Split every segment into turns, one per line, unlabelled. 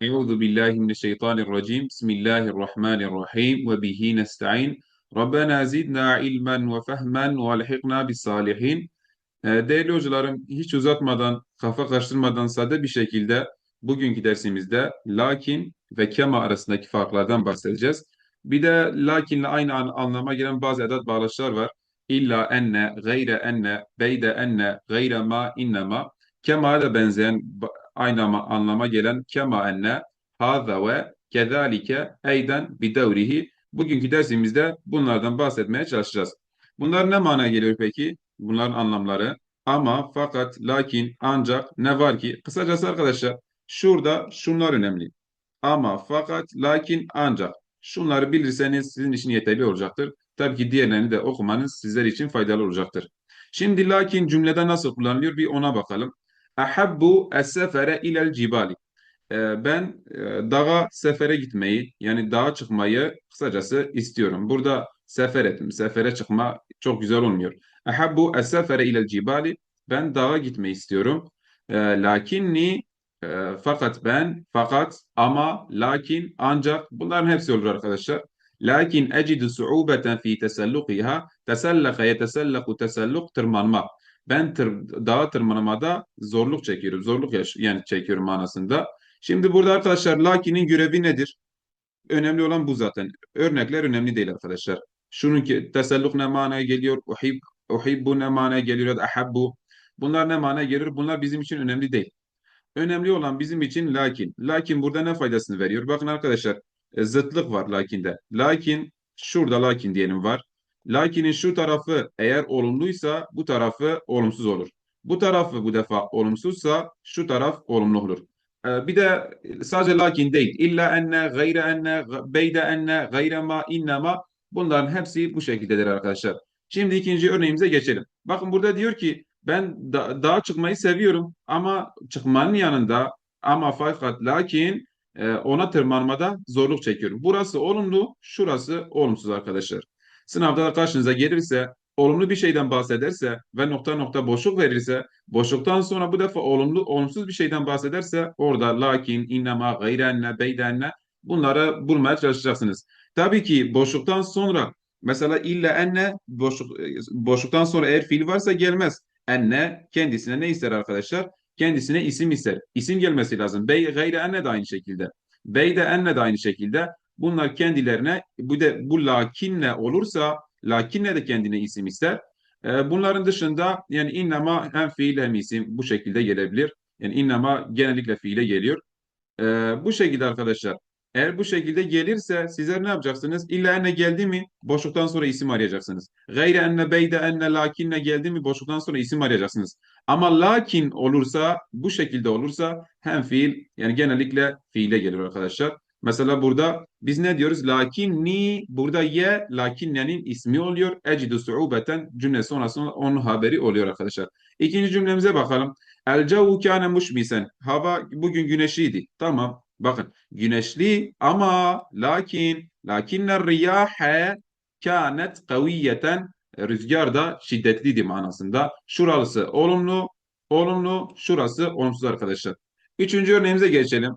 Euzu billahi mineşşeytanirracim. Bismillahirrahmanirrahim ve bihi nestaîn. Rabbena zidna ilmen ve fehmen ve alhikna bis salihin. Ee, değerli hocalarım, hiç uzatmadan, kafa karıştırmadan sade bir şekilde bugünkü dersimizde lakin ve kema arasındaki farklardan bahsedeceğiz. Bir de lakinle aynı anlama gelen bazı edat bağlaçlar var. İlla enne, gayre enne, beyde enne, gayre ma, innema. Kema'ya da benzeyen aynı ama- anlama gelen kema enne, haza ve kezalike eyden bidevrihi. Bugünkü dersimizde bunlardan bahsetmeye çalışacağız. Bunlar ne manaya geliyor peki? Bunların anlamları. Ama, fakat, lakin, ancak, ne var ki? Kısacası arkadaşlar, şurada şunlar önemli. Ama, fakat, lakin, ancak. Şunları bilirseniz sizin için yeterli olacaktır. Tabii ki diğerlerini de okumanız sizler için faydalı olacaktır. Şimdi lakin cümlede nasıl kullanılıyor bir ona bakalım. Ahabbu es-sefere ilel cibali. Ee, Ben e, dağa sefere gitmeyi yani dağa çıkmayı kısacası istiyorum. Burada sefer ettim. Sefere çıkma çok güzel olmuyor. Ahabbu es-sefere ilel cibali. Ben dağa gitmeyi istiyorum. Ee, Lakinni e, fakat ben fakat ama lakin ancak bunların hepsi olur arkadaşlar. Lakin ecidu su'ubeten fi tesellukiha tesellaka yetesellaku teselluk tırmanma. Ben tır, dağa tırmanmada zorluk çekiyorum. Zorluk yaş yani çekiyorum manasında. Şimdi burada arkadaşlar lakinin görevi nedir? Önemli olan bu zaten. Örnekler önemli değil arkadaşlar. Şunun ki teselluk ne manaya geliyor? Uhib, uhibbu ne manaya geliyor? Ya da ahabbu. Bunlar ne manaya gelir? Bunlar bizim için önemli değil. Önemli olan bizim için lakin. Lakin burada ne faydasını veriyor? Bakın arkadaşlar e, zıtlık var lakinde. Lakin şurada lakin diyelim var. Lakinin şu tarafı eğer olumluysa bu tarafı olumsuz olur. Bu tarafı bu defa olumsuzsa şu taraf olumlu olur. E, Bir de sadece lakin değil. İlla enne, gayre enne, beyde enne, gayre ma, innema. Bunların hepsi bu şekildedir arkadaşlar. Şimdi ikinci örneğimize geçelim. Bakın burada diyor ki ben da, dağa çıkmayı seviyorum ama çıkmanın yanında ama fakat lakin e, ona tırmanmada zorluk çekiyorum. Burası olumlu, şurası olumsuz arkadaşlar. Sınavda da karşınıza gelirse olumlu bir şeyden bahsederse ve nokta nokta boşluk verirse boşluktan sonra bu defa olumlu olumsuz bir şeyden bahsederse orada lakin, innema, gayrenne, beydenne bunları bulmaya çalışacaksınız. Tabii ki boşluktan sonra mesela illa enne boşluk, boşluktan sonra eğer fiil varsa gelmez. Enne kendisine ne ister arkadaşlar? Kendisine isim ister. İsim gelmesi lazım. Bey gayre enne de aynı şekilde. Bey de enne de aynı şekilde. Bunlar kendilerine bu de bu lakinne olursa lakinne de kendine isim ister. Ee, bunların dışında yani innema hem fiil hem isim bu şekilde gelebilir. Yani innema genellikle fiile geliyor. Ee, bu şekilde arkadaşlar. Eğer bu şekilde gelirse sizler ne yapacaksınız? İlla enne geldi mi boşluktan sonra isim arayacaksınız. Gayre enne beyde enne lakinne geldi mi boşluktan sonra isim arayacaksınız. Ama lakin olursa bu şekilde olursa hem fiil yani genellikle fiile gelir arkadaşlar. Mesela burada biz ne diyoruz? Lakinni burada ye lakinnenin ismi oluyor. Ecidu su'ubeten cümle sonrasında onun haberi oluyor arkadaşlar. İkinci cümlemize bakalım. El cevu kâne muşmisen. Hava bugün güneşliydi. Tamam. Bakın güneşli ama lakin lakinner riyahe kânet kaviyeten rüzgar da şiddetliydi manasında. Şurası olumlu, olumlu, şurası olumsuz arkadaşlar. Üçüncü örneğimize geçelim.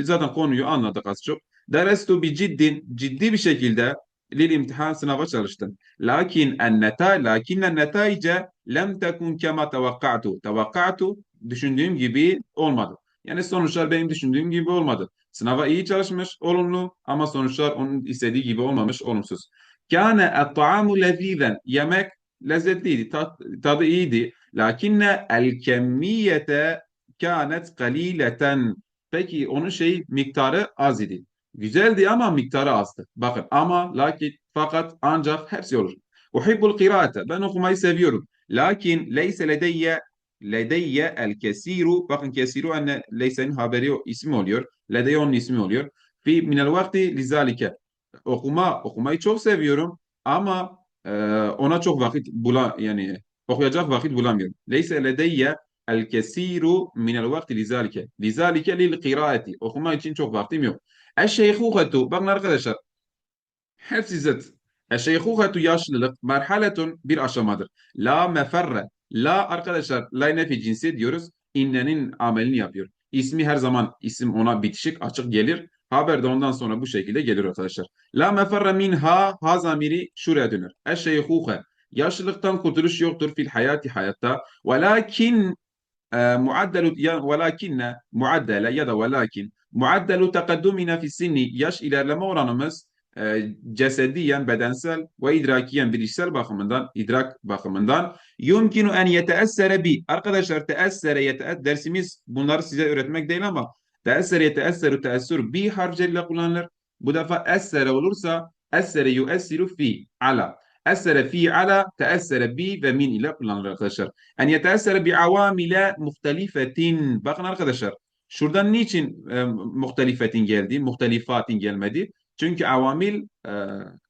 Zaten konuyu anladık az çok. Derestu bi ciddin, ciddi bir şekilde lil imtihan sınava çalıştım. Lakin en neta, lakin en netaice lem tekun kema tevakkatu. Tevakkatu düşündüğüm gibi olmadı. Yani sonuçlar benim düşündüğüm gibi olmadı. Sınava iyi çalışmış, olumlu ama sonuçlar onun istediği gibi olmamış, olumsuz. Kâne et-ta'amu lezizen. Yemek lezzetliydi, tat, tadı iyiydi. Lakinne el-kemmiyete kânet galileten. Peki onun şey miktarı az idi. Güzeldi ama miktarı azdı. Bakın ama, lakin, fakat, ancak hepsi olur. Uhibbul kiraate. Ben okumayı seviyorum. Lakin leyse ledeyye ledeyye el kesiru. Bakın kesiru anne leysenin haberi ismi oluyor. Ledeyye onun ismi oluyor. Fi minel vakti lizalike. Okuma, okumayı çok seviyorum ama e, ona çok vakit bula yani okuyacak vakit bulamıyorum. Leyse ledeyye el kesiru minel vakti lizalike. Lizalike lil kiraati. Okuma için çok vaktim yok. Eşşeyhuhetu. Bakın arkadaşlar. Hepsi zıt. Eşşeyhuhetu yaşlılık merhaletun bir aşamadır. La meferre. La arkadaşlar la nefi cinsi diyoruz. İnnenin amelini yapıyor. ismi her zaman isim ona bitişik açık gelir. Haber de ondan sonra bu şekilde gelir arkadaşlar. La meferre minha ha zamiri şuraya dönür. Eşşeyhuhe yaşlılıktan kurtuluş yoktur fil hayati hayatta. Velakin muaddelu velakinne muaddele ya da velakin muaddelu tekaddumina fi sinni yaş ilerleme oranımız e, cesediyen, bedensel ve idrakiyen bilişsel bakımından, idrak bakımından yumkinu en yeteessere bi. Arkadaşlar teessere yetees dersimiz bunları size öğretmek değil ama teessere yeteesseru teessür bi harfleriyle kullanılır. Bu defa essere olursa essere yuessiru fi ala. Essere fi ala teessere bi ve min ile kullanılır arkadaşlar. En yeteessere bi avamile muhtelifetin. Bakın arkadaşlar şuradan niçin e, muhtelifetin geldi, muhtelifatin gelmedi? Çünkü avamil e,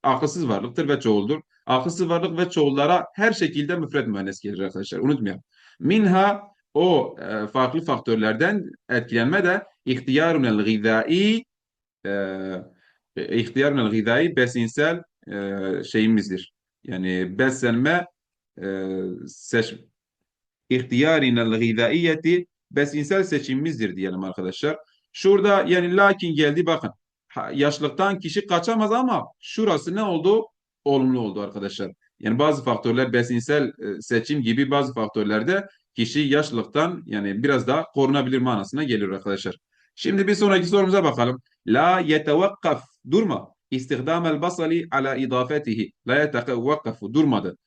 akılsız varlıktır ve çoğuldur. Akılsız varlık ve çoğullara her şekilde müfred müennes gelir arkadaşlar. Unutmayalım. Minha o e, farklı faktörlerden etkilenme de ihtiyarunel gıdai e, ihtiyarunel gıdai besinsel e, şeyimizdir. Yani beslenme e, seç ihtiyarinel gıdaiyeti besinsel seçimimizdir diyelim arkadaşlar. Şurada yani lakin geldi bakın yaşlıktan kişi kaçamaz ama şurası ne oldu? Olumlu oldu arkadaşlar. Yani bazı faktörler besinsel e, seçim gibi bazı faktörlerde kişi yaşlılıktan yani biraz daha korunabilir manasına geliyor arkadaşlar. Şimdi bir sonraki sorumuza bakalım. La yetevakkaf durma. İstihdam el basali ala idafetihi. La yetevakkafu durmadı.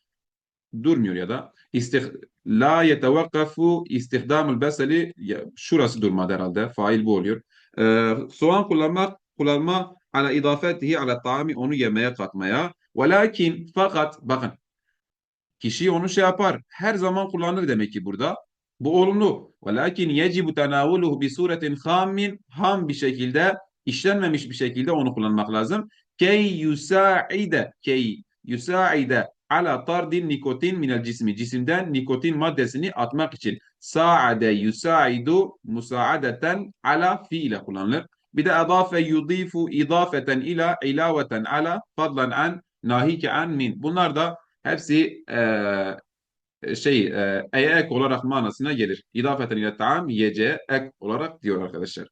Durmuyor ya da istih la yetevakkafu istihdam el basali şurası durmadı herhalde. Fail bu oluyor. Ee, soğan kullanmak kullanma ala idafetihi ala taami onu yemeye katmaya. Velakin fakat bakın kişi onu şey yapar. Her zaman kullanır demek ki burada. Bu olumlu. Velakin yecibu tenavuluhu bi suretin hammin ham bir şekilde işlenmemiş bir şekilde onu kullanmak lazım. Key yusaide key yusaide ala tardin nikotin minel cismi. Cisimden nikotin maddesini atmak için. Saade yusaidu musaadeten ala fiile kullanılır. Bir de adafe yudifu idafeten ila ilaveten ala fadlan an nahike an min. Bunlar da hepsi e, şey e, ek olarak manasına gelir. İdafeten ile taam yiyeceğe ek olarak diyor arkadaşlar.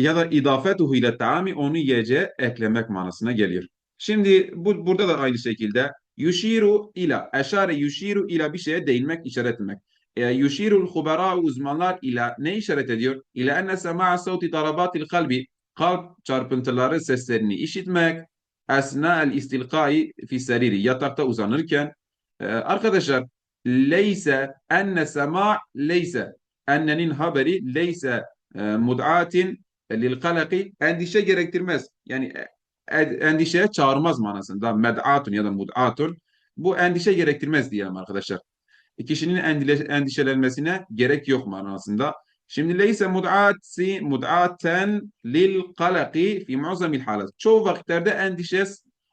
Ya da idafetuhu ile taami onu yiyeceğe eklemek manasına geliyor. Şimdi bu, burada da aynı şekilde yushiru ila eşare yushiru ila bir şeye değinmek, işaret etmek. E, yuşirul hubara uzmanlar ile ne işaret ediyor? İle enne sema'a savti darabatil kalbi kalp çarpıntıları seslerini işitmek esna el istilkai fi seriri yatakta uzanırken e, arkadaşlar leyse enne sema leyse ennenin haberi leyse e, mud'atin lil kalaki endişe gerektirmez. Yani endişeye çağırmaz manasında med'atun ya da mud'atun bu endişe gerektirmez diyelim arkadaşlar kişinin endişelenmesine gerek yok manasında. Şimdi leyse mud'atsi mud'aten lil kalaki fi mu'zamil halat. Çoğu vakitlerde endişe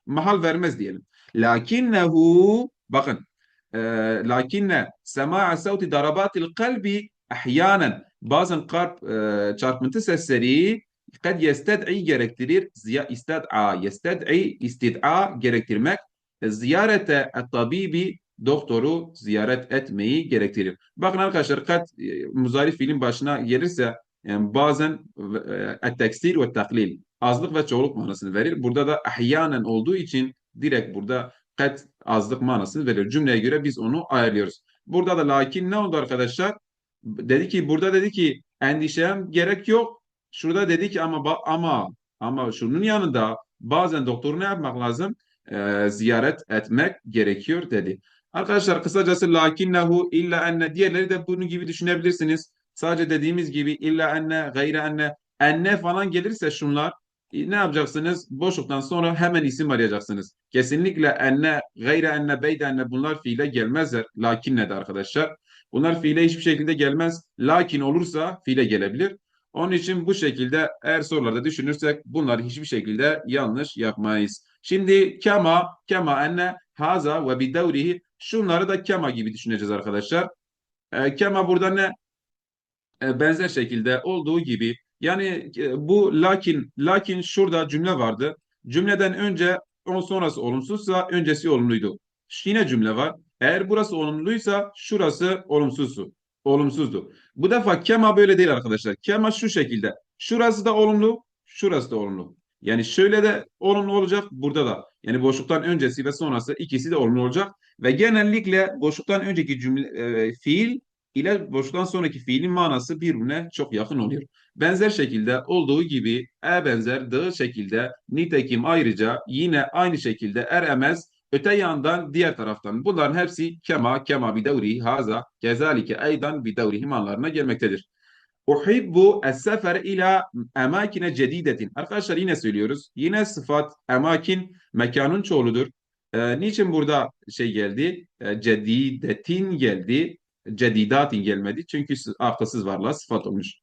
mahal vermez diyelim. Lakinnehu bakın e, lakinne sema'a savti darabatil kalbi ahyanen bazen kalp e, çarpıntı sesleri kad yested'i gerektirir. Ziya isted'a yested'i istid'a gerektirmek. Ziyarete tabibi doktoru ziyaret etmeyi gerektirir. Bakın arkadaşlar kat e, muzarif fiilin başına gelirse yani bazen e, tekstil ve taklil azlık ve çoğuluk manasını verir. Burada da ahyanen olduğu için direkt burada kat azlık manasını verir. Cümleye göre biz onu ayarlıyoruz. Burada da lakin ne oldu arkadaşlar? Dedi ki burada dedi ki endişem gerek yok. Şurada dedi ki ama ama ama şunun yanında bazen doktoru ne yapmak lazım? Ee, ziyaret etmek gerekiyor dedi. Arkadaşlar kısacası lakinnehu illa enne diğerleri de bunun gibi düşünebilirsiniz. Sadece dediğimiz gibi illa enne, gayre enne, enne falan gelirse şunlar e, ne yapacaksınız? Boşluktan sonra hemen isim arayacaksınız. Kesinlikle enne, gayre enne, beyde enne bunlar fiile gelmezler. Lakinne de arkadaşlar. Bunlar fiile hiçbir şekilde gelmez. Lakin olursa fiile gelebilir. Onun için bu şekilde eğer sorularda düşünürsek bunları hiçbir şekilde yanlış yapmayız. Şimdi kema, kema enne, haza ve bidevrihi Şunları da kema gibi düşüneceğiz arkadaşlar. E, kema burada ne? E, benzer şekilde olduğu gibi. Yani e, bu lakin, lakin şurada cümle vardı. Cümleden önce on sonrası olumsuzsa öncesi olumluydu. Yine cümle var. Eğer burası olumluysa şurası olumsuzsu. olumsuzdu. Bu defa kema böyle değil arkadaşlar. Kema şu şekilde. Şurası da olumlu, şurası da olumlu. Yani şöyle de olumlu olacak, burada da. Yani boşluktan öncesi ve sonrası ikisi de olumlu olacak. Ve genellikle boşluktan önceki cümle e, fiil ile boşluktan sonraki fiilin manası birbirine çok yakın oluyor. Benzer şekilde olduğu gibi e benzer dığı şekilde nitekim ayrıca yine aynı şekilde er emez öte yandan diğer taraftan. Bunların hepsi kema kema bi devri haza kezalike eydan bi devri himanlarına gelmektedir. Uhibbu es-sefer ila emakine cedidetin. Arkadaşlar yine söylüyoruz. Yine sıfat emakin mekanın çoğuludur. Ee, niçin burada şey geldi? Ee, cedidetin geldi. Cedidatin gelmedi. Çünkü arkasız varlığa sıfat olmuş.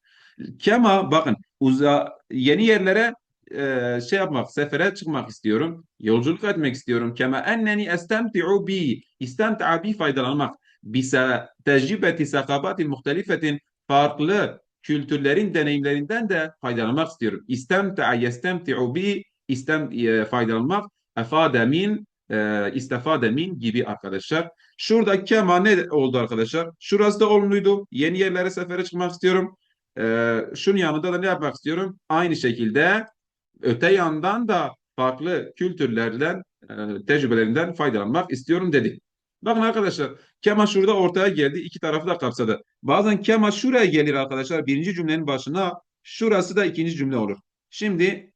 Kema bakın uza, yeni yerlere e, şey yapmak, sefere çıkmak istiyorum. Yolculuk etmek istiyorum. Kema enneni estemti'u bi. İstemti'a bi faydalanmak. Bisa tecrübeti sakabatin muhtelifetin farklı kültürlerin deneyimlerinden de faydalanmak istiyorum. İstemti'a yestemti'u bi istem e, faydalanmak efade min e, istifade min gibi arkadaşlar. Şurada kema ne oldu arkadaşlar? Şurası da olumluydu. Yeni yerlere sefere çıkmak istiyorum. E, şunun yanında da ne yapmak istiyorum? Aynı şekilde öte yandan da farklı kültürlerden, e, tecrübelerinden faydalanmak istiyorum dedi. Bakın arkadaşlar kema şurada ortaya geldi. iki tarafı da kapsadı. Bazen kema şuraya gelir arkadaşlar. Birinci cümlenin başına. Şurası da ikinci cümle olur. Şimdi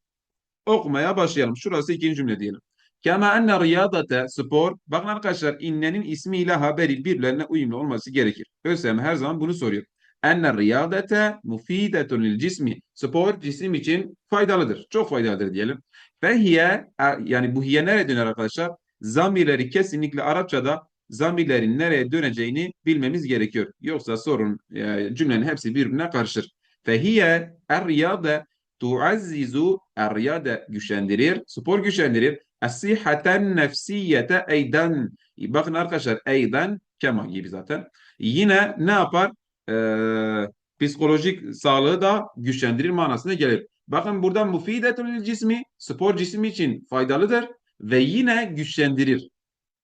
okumaya başlayalım. Şurası ikinci cümle diyelim. Kema enne riyadete spor. Bakın arkadaşlar innenin ismiyle haberi birbirlerine uyumlu olması gerekir. ÖSYM her zaman bunu soruyor. Enne riyadete mufidetun lil cismi. Spor cisim için faydalıdır. Çok faydalıdır diyelim. Ve hiye yani bu hiye nereye döner arkadaşlar? Zamirleri kesinlikle Arapçada zamirlerin nereye döneceğini bilmemiz gerekiyor. Yoksa sorun e, cümlenin hepsi birbirine karışır. Fehiye er-riyade tuazzizu er-riyade güçlendirir, spor güçlendirir. Es-sihaten nefsiyete eyden. Bakın arkadaşlar eyden kema gibi zaten. Yine ne yapar? Ee, psikolojik sağlığı da güçlendirir manasına gelir. Bakın burada mufidetül cismi spor cismi için faydalıdır ve yine güçlendirir.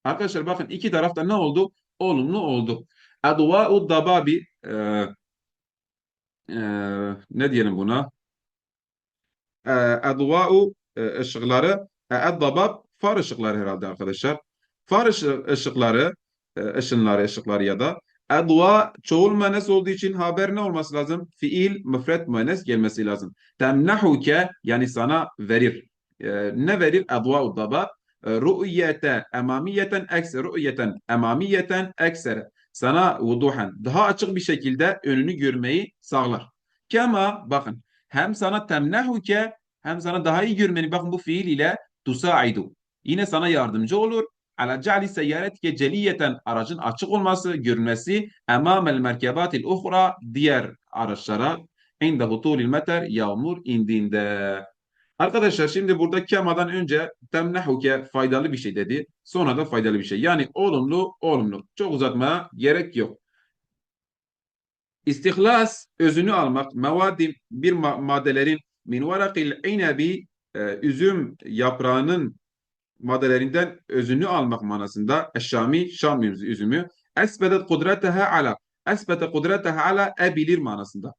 Arkadaşlar bakın iki tarafta ne oldu? Olumlu oldu. Adva'u dababi e, e, ne diyelim buna? E, adva'u e, ışıkları e, far ışıkları herhalde arkadaşlar. Far ışıkları e, ışınları ışıkları ya da Edva çoğul müennes olduğu için haber ne olması lazım? Fiil müfret müennes gelmesi lazım. Temnahuke yani sana verir. E, ne verir? Edva daba rü'yete emamiyeten ekser rü'yeten emamiyeten ekser sana vuduhan daha açık bir şekilde önünü görmeyi sağlar. Kema bakın hem sana temnehuke hem sana daha iyi görmeni bakın bu fiil ile tusaidu. Yine sana yardımcı olur. Ala ca'li seyyaretke celiyeten aracın açık olması, görünmesi emamel merkebatil uhra diğer araçlara inde hutulil meter yağmur indiğinde. Arkadaşlar şimdi burada kemadan önce temnehuke faydalı bir şey dedi. Sonra da faydalı bir şey. Yani olumlu, olumlu. Çok uzatmaya gerek yok. İstihlas özünü almak, mevadim bir ma maddelerin min varakil inebi e, üzüm yaprağının maddelerinden özünü almak manasında eşşami şam üzümü esbedet kudreteha ala esbete kudreteha ala ebilir manasında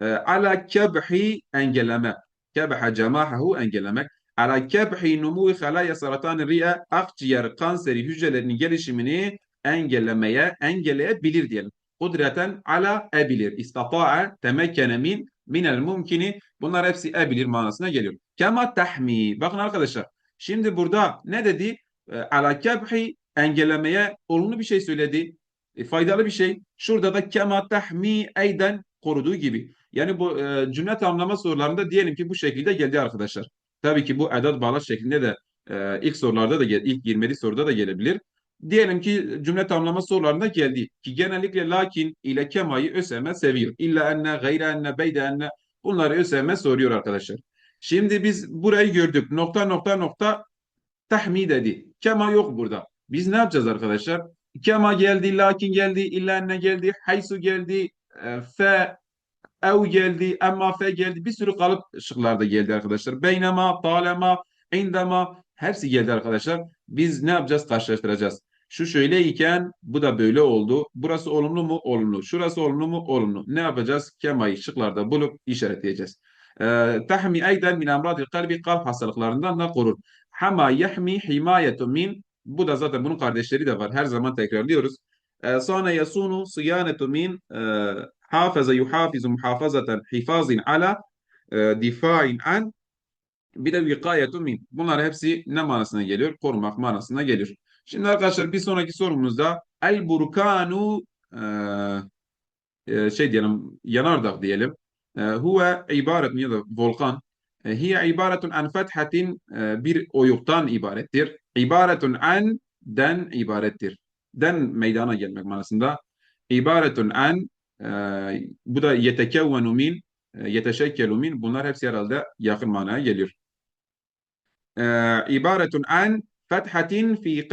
e, ala kebhi engelleme kebha cemahahu engellemek ala kebhi numu'i halaya saratan riye akciğer kanseri hücrelerinin gelişimini engellemeye engelleyebilir diyelim. Kudreten ala ebilir. İstata'a temekkene min minel mumkini bunlar hepsi ebilir manasına geliyor. Kema tahmi. Bakın arkadaşlar Şimdi burada ne dedi? E, ala kebhi engellemeye olumlu bir şey söyledi. E, faydalı bir şey. Şurada da kema tahmi eyden koruduğu gibi. Yani bu e, cümle tamamlama sorularında diyelim ki bu şekilde geldi arkadaşlar. Tabii ki bu edat bağlaç şeklinde de e, ilk sorularda da ilk 20 soruda da gelebilir. Diyelim ki cümle tamamlama sorularında geldi. Ki genellikle lakin ile kemayı ÖSYM seviyor. İlla enne, gayre enne, beyde enne bunları ÖSYM soruyor arkadaşlar. Şimdi biz burayı gördük. Nokta nokta nokta tahmi dedi. Kema yok burada. Biz ne yapacağız arkadaşlar? Kema geldi, lakin geldi, illenne geldi, haysu geldi, fe, ev geldi, emma fe geldi. Bir sürü kalıp şıklarda geldi arkadaşlar. Beynema, talema, indema hepsi geldi arkadaşlar. Biz ne yapacağız? Karşılaştıracağız. Şu şöyleyken bu da böyle oldu. Burası olumlu mu? Olumlu. Şurası olumlu mu? Olumlu. Ne yapacağız? Kemayı şıklarda bulup işaretleyeceğiz. Ee, tahmi eyden min emradil kalbi kalp hastalıklarından da korur. Hama yahmi himayetu min bu da zaten bunun kardeşleri de var. Her zaman tekrarlıyoruz. Ee, sonra yasunu sıyanetu min e, hafaza yuhafizu muhafazaten hifazin ala e, difain an bir de vikayetu min. Bunlar hepsi ne manasına geliyor? Korumak manasına geliyor. Şimdi arkadaşlar bir sonraki sorumuzda el burkanu e, şey diyelim yanardağ diyelim. E, huve ibaret ya da volkan. E, hiye ibaretun an fethatin e, bir oyuktan ibarettir. İbaretun an den ibarettir. Den meydana gelmek manasında. İbaretun an e, bu da yetekevvenu min e, yeteşekkelu min bunlar hepsi herhalde yakın manaya geliyor. E, ibaretun an fethatin fi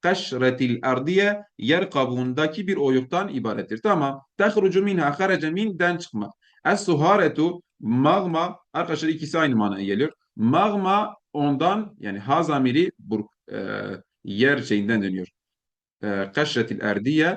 kaşretil ardiye yer kabuğundaki bir oyuktan ibarettir. Tamam. Tehrucu minha harece min den çıkmak. Es-suharetu magma arkadaşlar ikisi aynı manaya geliyor. Magma ondan yani hazamiri bu e, yer şeyinden dönüyor. E, kaşretil erdiye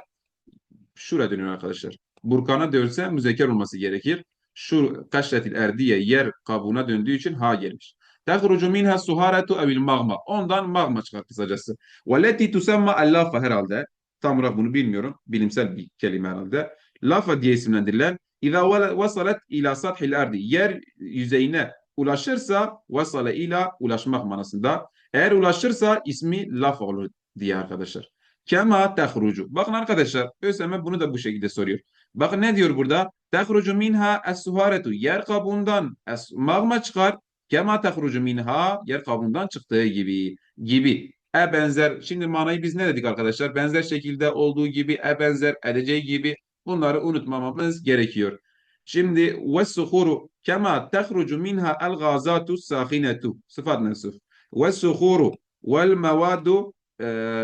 şuraya dönüyor arkadaşlar. Burkana dönse müzekker olması gerekir. Şu kaşretil erdiye yer kabuğuna döndüğü için ha gelmiş. Tehrucu minha suharetu evil magma. Ondan magma çıkar kısacası. Velleti tusemma allafa herhalde. Tam olarak bunu bilmiyorum. Bilimsel bir kelime herhalde. Lafa diye isimlendirilen İza vasalet ila sathil erdi. Yer yüzeyine ulaşırsa vasale ila ulaşmak manasında. Eğer ulaşırsa ismi laf olur diye arkadaşlar. Kema tehrucu. Bakın arkadaşlar ÖSYM bunu da bu şekilde soruyor. Bakın ne diyor burada? Tehrucu minha es-suharetu. Yer kabuğundan es magma çıkar. Kema tehrucu minha yer kabuğundan çıktığı gibi. Gibi. E benzer. Şimdi manayı biz ne dedik arkadaşlar? Benzer şekilde olduğu gibi, e benzer, edeceği gibi bunları unutmamamız gerekiyor. Şimdi ve suhuru kema tehrucu minha el gazatu sahinetu. Sıfat mensuf. Ve suhuru vel mevadu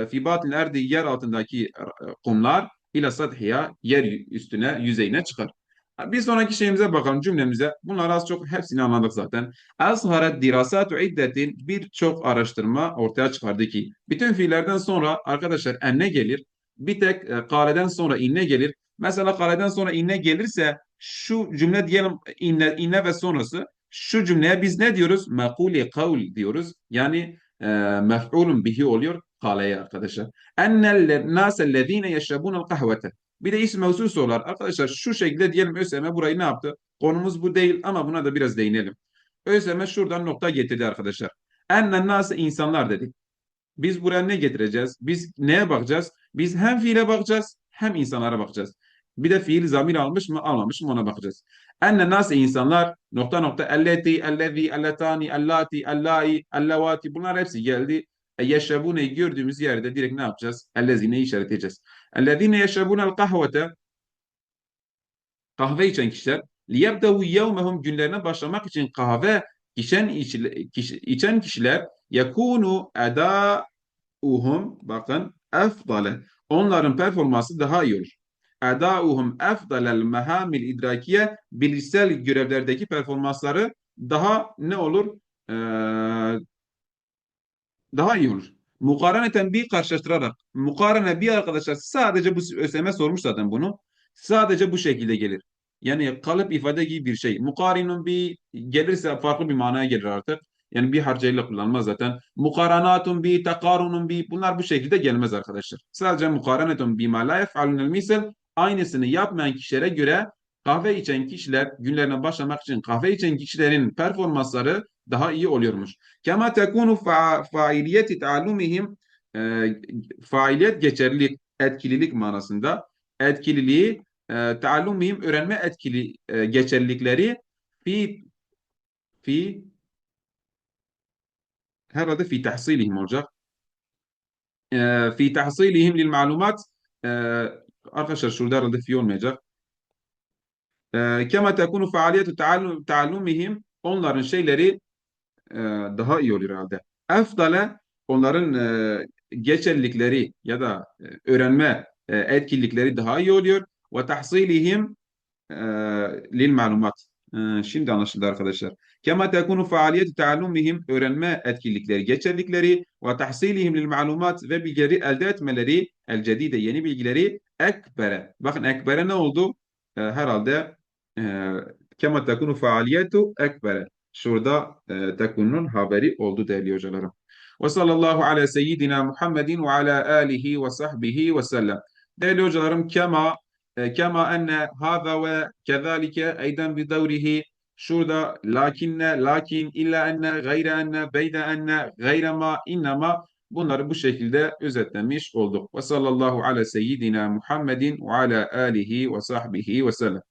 fi batin erdi yer altındaki kumlar ila sadhiya yer üstüne yüzeyine çıkar. Bir sonraki şeyimize bakalım cümlemize. Bunlar az çok hepsini anladık zaten. Azharet dirasatu iddetin birçok araştırma ortaya çıkardı ki bütün fiillerden sonra arkadaşlar enne gelir. Bir tek e, kaleden sonra inne gelir. Mesela kaleden sonra inne gelirse şu cümle diyelim inne, inne ve sonrası şu cümleye biz ne diyoruz? Mekuli kavl diyoruz. Yani e, mef'ulun bihi oluyor kaleye arkadaşlar. Ennel nâsellezîne yeşrebûnel kahvete. Bir de isim mevsul sorular. Arkadaşlar şu şekilde diyelim ÖSYM burayı ne yaptı? Konumuz bu değil ama buna da biraz değinelim. ÖSYM şuradan nokta getirdi arkadaşlar. Ennen nase insanlar dedik. Biz buraya ne getireceğiz? Biz neye bakacağız? Biz hem fiile bakacağız hem insanlara bakacağız. Bir de fiil zamir almış mı almamış mı ona bakacağız. Enne nase insanlar nokta nokta elleti, ellezi, elletani, ellati, ellai, ellavati bunlar hepsi geldi. E, yeşrebune'yi gördüğümüz yerde direkt ne yapacağız? Ellezine'yi işaretleyeceğiz. Ellezine yeşrebunel kahvete kahve içen kişiler liyebdehu yevmehum günlerine başlamak için kahve içen, içen kişiler yakunu edauhum bakın efdale onların performansı daha iyi olur. Edauhum efdalel mehamil idrakiye bilişsel görevlerdeki performansları daha ne olur? Ee, daha iyi olur. Mukaraneten bir karşılaştırarak mukarene bir arkadaşlar sadece bu ÖSYM sormuş zaten bunu. Sadece bu şekilde gelir. Yani kalıp ifade gibi bir şey. Mukarinun bir gelirse farklı bir manaya gelir artık. Yani bir harcayla kullanmaz zaten. Mukaranatun bi, takarunun bi bunlar bu şekilde gelmez arkadaşlar. Sadece mukaranetun bi ma la yef'alunel misal aynısını yapmayan kişilere göre kahve içen kişiler günlerine başlamak için kahve içen kişilerin performansları daha iyi oluyormuş. Kema tekunu fa failiyeti ta'allumihim e, faaliyet geçerlilik, etkililik manasında etkililiği e, taallumihim öğrenme etkili e, geçerlilikleri fi fi herhalde fi tahsilihim olacak. E, fi tahsilihim lil malumat e, arkadaşlar şurada herhalde fi olmayacak. E, kema tekunu faaliyetu taallumihim onların şeyleri e, daha iyi olur herhalde. Efdale onların e, geçerlilikleri ya da e, öğrenme etkinlikleri daha iyi oluyor. Ve tahsilihim lil malumat. Ee, Şimdi anlaşıldı arkadaşlar. Kema tekunu faaliyet taallumihim öğrenme etkinlikleri, geçerlikleri ve tahsilihim lil malumat ve bilgileri elde etmeleri el cedide yeni bilgileri ekbere. Bakın ekbere ne oldu? Ee, e, herhalde kema tekunu faaliyetu ekbere. Şurada e, tekunun haberi oldu değerli hocalarım. Ve sallallahu ala seyyidina Muhammedin ve ala alihi ve sahbihi ve sellem. Değerli hocalarım kema e, kema enne hâza ve kezalike eyden bi davrihi şurada lakinne lakin illa enne gayre enne beyde enne gayre bunları bu şekilde özetlemiş olduk. Ve sallallahu ala seyyidina Muhammedin ve ala alihi ve sahbihi ve sellem.